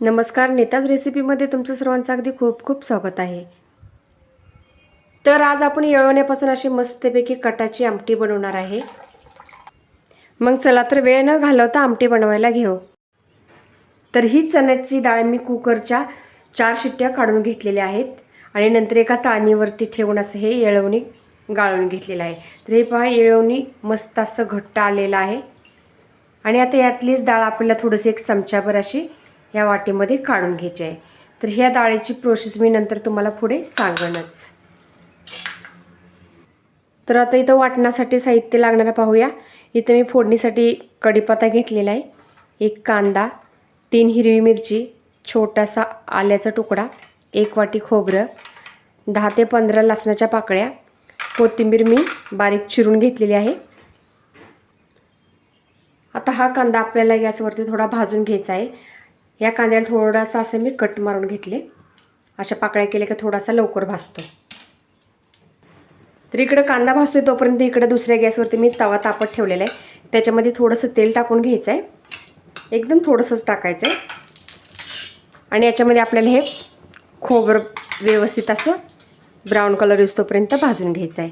नमस्कार नेताज रेसिपीमध्ये तुमचं सर्वांचं अगदी खूप खूप स्वागत आहे. तर आज आपण येळवण्यापासून अशी मस्तपैकी कटाची आमटी बनवणार आहे. मग चला तर वेळ न घालवता आमटी बनवायला घेऊ. तर ही चण्याची डाळ मी कुकरच्या चार शिट्ट्या काढून घेतलेल्या आहेत आणि नंतर एका चाळणीवरती ठेवून असं हे येळवणी गाळून घेतलेलं आहे. तर हे पहा येळवणी मस्त असं घट्ट आलेलं आहे. आणि आता यातलीच डाळ आपल्याला थोडंसं एक चमच्याभर अशी या वाटीमध्ये काढून घ्यायची आहे. तर ह्या डाळीची प्रोसेस मी नंतर तुम्हाला पुढे सांगणच तर आता इथं वाटण्यासाठी साहित्य लागणारं पाहूया. इथं मी फोडणीसाठी कढीपत्ता घेतलेला आहे. एक कांदा तीन हिरवी मिरची छोटासा आल्याचा तुकडा एक वाटी खोबरं दहा ते पंधरा लसणाच्या पाकळ्या कोथिंबीर मी बारीक चिरून घेतलेली आहे. आता हा कांदा आपल्याला गॅसवरती थोडा भाजून घ्यायचा आहे. या कांद्याला थोडासा असं मी कट मारून घेतले. अशा पाकळ्या केल्या का थोडासा लवकर भाजतो. तर इकडं कांदा भाजतोय तोपर्यंत इकडं दुसऱ्या गॅसवरती मी तवा तापत ठेवलेला आहे. त्याच्यामध्ये थोडंसं तेल टाकून घ्यायचं आहे एकदम थोडंसंच टाकायचं आहे आणि याच्यामध्ये आपल्याला हे खोबरं व्यवस्थित असं ब्राऊन कलर येऊस्तोपर्यंत भाजून घ्यायचं आहे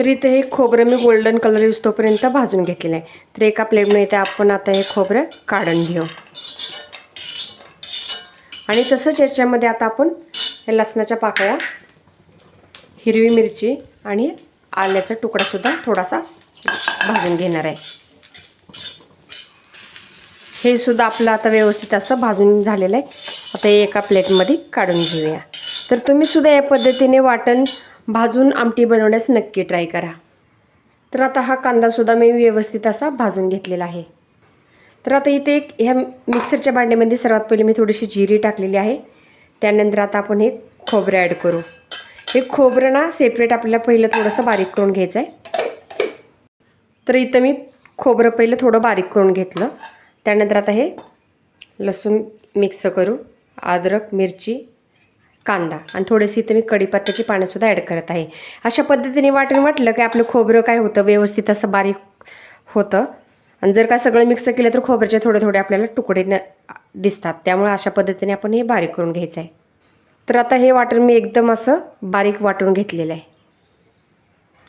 तर इथे हे खोबरं मी गोल्डन कलर येऊस्तोपर्यंत भाजून घेतलेलं आहे. तर एका प्लेटमध्ये इथे आपण आता हे खोबरं काढून घेऊ. आणि तसंच याच्यामध्ये आता आपण हे लसणाच्या पाकळ्या हिरवी मिरची आणि आल्याचा तुकडासुद्धा थोडासा भाजून घेणार आहे. हे सुद्धा आपलं आता व्यवस्थित असं भाजून झालेलं आहे. आता हे एका प्लेटमध्ये काढून घेऊया. तर तुम्ही सुद्धा या पद्धतीने वाटण भाजून आमटी बनवण्यास नक्की ट्राय करा. तर आता हा कांदासुद्धा मी व्यवस्थित असा भाजून घेतलेला आहे. तर आता इथे एक ह्या मिक्सरच्या भांड्यामध्ये सर्वात पहिले मी थोडीशी जिरी टाकलेली आहे. त्यानंतर आता आपण हे खोबरं ॲड करू. हे खोबरं ना सेपरेट आपल्याला पहिलं थोडंसं बारीक करून घ्यायचं आहे तर इथं मी खोबरं पहिलं थोडं बारीक करून घेतलं. त्यानंतर आता हे लसूण मिक्स करू. अद्रक मिरची कांदा. आणि थोडीशी इथं मी कढीपत्त्याची पाण्यासुद्धा ॲड करत आहे. अशा पद्धतीने वाटून वाटलं की आपलं खोबरं काय होतं? व्यवस्थित असं बारीक होतं. आणि जर का सगळं मिक्स केलं तर खोबऱ्याचे थोडे थोडे आपल्याला तुकडे न दिसतात. त्यामुळे अशा पद्धतीने आपण हे बारीक करून घ्यायचं आहे. तर आता हे वाटण मी एकदम असं बारीक वाटून घेतलेलं आहे.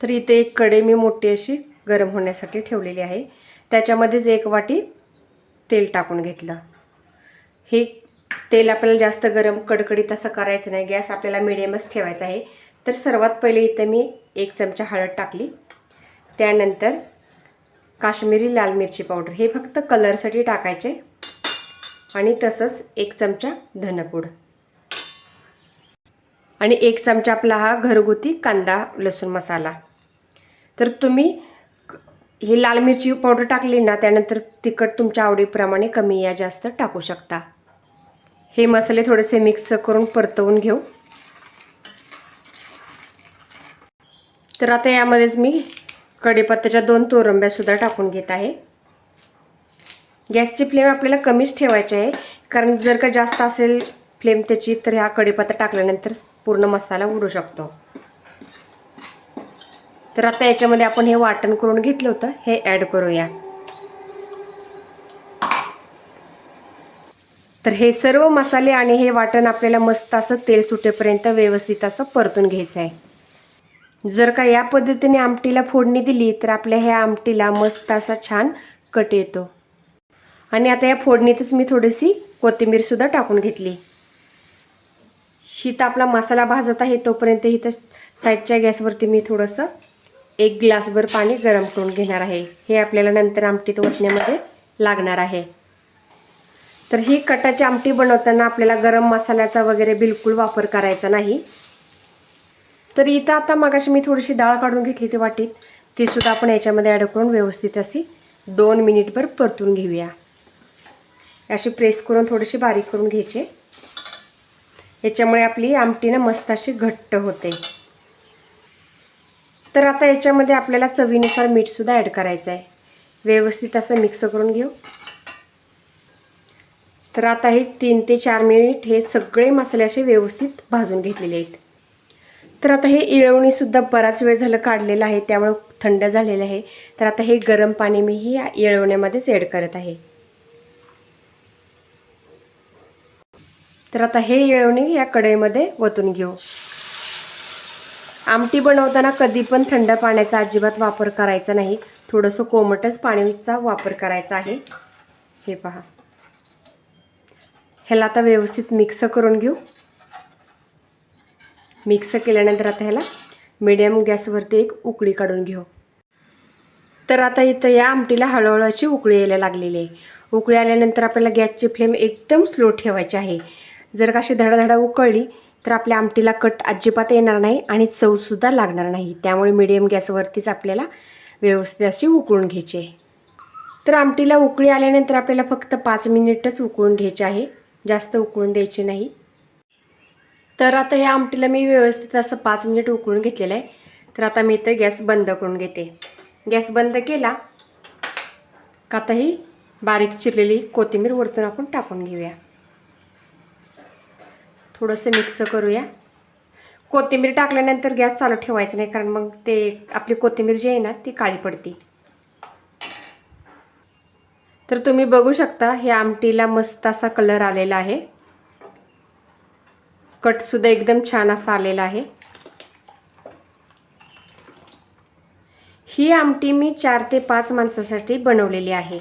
तर इथे एक कढई मी मोठी अशी गरम होण्यासाठी ठेवलेली आहे. त्याच्यामध्येच एक वाटी तेल टाकून घेतलं. हे तेल आपल्याला जास्त गरम कडकडीत असं करायचं नाही. गॅस आपल्याला मिडियमच ठेवायचा आहे. तर सर्वात पहिले इथं मी एक चमचा हळद टाकली. त्यानंतर काश्मीरी लाल मिरची पावडर. हे फक्त कलरसाठी टाकायचे. आणि तसंच एक चमचा धनपूड. आणि एक चमचा आपला हा घरगुती कांदा लसूण मसाला. तर तुम्ही ही लाल मिरची पावडर टाकली ना त्यानंतर तिखट तुमच्या आवडीप्रमाणे कमी या जास्त टाकू शकता. हे मसाले थोडेसे मिक्स करून परतवून घेऊ. तर आता यामध्येच मी कढीपत्त्याच्या दोन तोरंब्यासुद्धा टाकून घेत आहे. गॅसची फ्लेम आपल्याला कमीच ठेवायची आहे कारण जर का जास्त असेल फ्लेम त्याची तर ह्या कढीपत्ता टाकल्यानंतर पूर्ण मसाला उडू शकतो. तर आता याच्यामध्ये आपण हे वाटण करून घेतलं होतं हे ॲड करूया. तर हे सर्व मसाले आणि हे वाटण आपल्याला मस्त असं तेल सुटेपर्यंत व्यवस्थित असं परतून घ्यायचं आहे. जर का या पद्धतीने आमटीला फोडणी दिली तर आपल्या ह्या आमटीला मस्त असा छान कट येतो. आणि आता या फोडणीतच मी थोडीशी कोथिंबीरसुद्धा टाकून घेतली. शीत आपला मसाला भाजत आहे तोपर्यंत इथं साईडच्या गॅसवरती मी थोडंसं एक ग्लासभर पाणी गरम करून घेणार आहे. हे आपल्याला नंतर आमटीत ओतण्यामध्ये लागणार आहे. तर ही कटाची आमटी बनवताना आपल्याला गरम मसाल्याचा वगैरे बिलकुल वापर करायचा नाही. तर इथं आता मगाशी मी थोडीशी डाळ काढून घेतली ती वाटीत. ती सुद्धा आपण याच्यामध्ये ॲड करून व्यवस्थित अशी दोन मिनिटभर परतून घेऊया. अशी प्रेस करून थोडीशी बारीक करून घ्यायची. याच्यामुळे आपली आमटी ना मस्त अशी घट्ट होते. तर आता याच्यामध्ये आपल्याला चवीनुसार मीठसुद्धा ॲड करायचं आहे व्यवस्थित असं मिक्स करून घेऊ. तर आता हे तीन ते चार मिनिट हे सगळे मसाले असे व्यवस्थित भाजून घेतलेले आहेत. तर आता हे इळवणीसुद्धा बराच वेळ झालं काढलेलं आहे त्यामुळे थंड झालेलं आहे. तर आता हे गरम पाणी मी ही इळवण्यामध्येच ॲड करत आहे. तर आता हे येळवणी या कढईमध्ये ओतून घेऊ. आमटी बनवताना कधी पण थंड पाण्याचा अजिबात वापर करायचा नाही. थोडंसं कोमटच पाण्याचा वापर करायचा आहे. हे पहा. ह्याला आता व्यवस्थित मिक्स करून घेऊ. मिक्स केल्यानंतर आता ह्याला मिडियम गॅसवरती एक उकळी काढून घेऊ. तर आता इथं या आमटीला हळूहळू अशी उकळी यायला लागलेली आहे. उकळी आल्यानंतर आपल्याला गॅसची फ्लेम एकदम स्लो ठेवायची आहे. जर का अशी धडाधडा उकळली तर आपल्या आमटीला कट अजिबात येणार नाही आणि चवसुद्धा लागणार नाही. त्यामुळे मिडियम गॅसवरतीच आपल्याला व्यवस्थित अशी उकळून घ्यायची आहे. तर आमटीला उकळी आल्यानंतर आपल्याला फक्त पाच मिनिटच उकळून घ्यायचे आहे. जास्त उकळून द्यायची नाही. तर आता ह्या आमटीला मी व्यवस्थित असं पाच मिनिट उकळून घेतलेलं आहे. तर आता मी इथं गॅस बंद करून घेते. गॅस बंद केला का आता ही बारीक चिरलेली कोथिंबीर वरतून आपण टाकून घेऊया. थोडंसं मिक्स करूया. कोथिंबीर टाकल्यानंतर गॅस चालू ठेवायचा नाही कारण मग ते आपली कोथिंबीर जी आहे ना ती काळी पडते. तर तुम्ही बघू शकता ह्या आमटीला मस्त असा कलर आलेला आहे. कटसुद्धा एकदम छान असा आलेला आहे. ही आमटी मी चार ते पाच माणसासाठी बनवलेली आहे.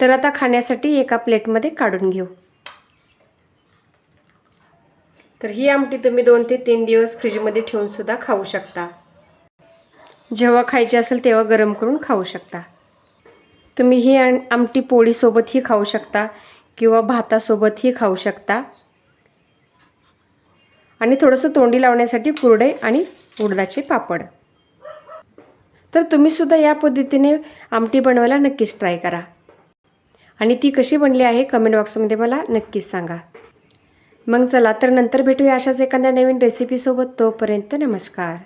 तर आता खाण्यासाठी एका प्लेटमध्ये काढून घेऊ. तर ही आमटी तुम्ही दोन ते तीन दिवस फ्रीजमध्ये ठेवून सुद्धा खाऊ शकता. जेव्हा खायची असेल तेव्हा गरम करून खाऊ शकता. तुम्ही ही आमटी पोळीसोबतही खाऊ शकता किंवा भातासोबतही खाऊ शकता. आणि थोडंसं तोंडी लावण्यासाठी कुरडे आणि उडदाचे पापड. तर तुम्ही सुद्धा या पद्धतीने आमटी बनवायला नक्कीच ट्राय करा. आणि ती कशी बनली आहे कमेंट बॉक्समध्ये मला नक्कीच सांगा. मग चला तर नंतर भेटूया अशाच एखाद्या नवीन रेसिपीसोबत तोपर्यंत नमस्कार.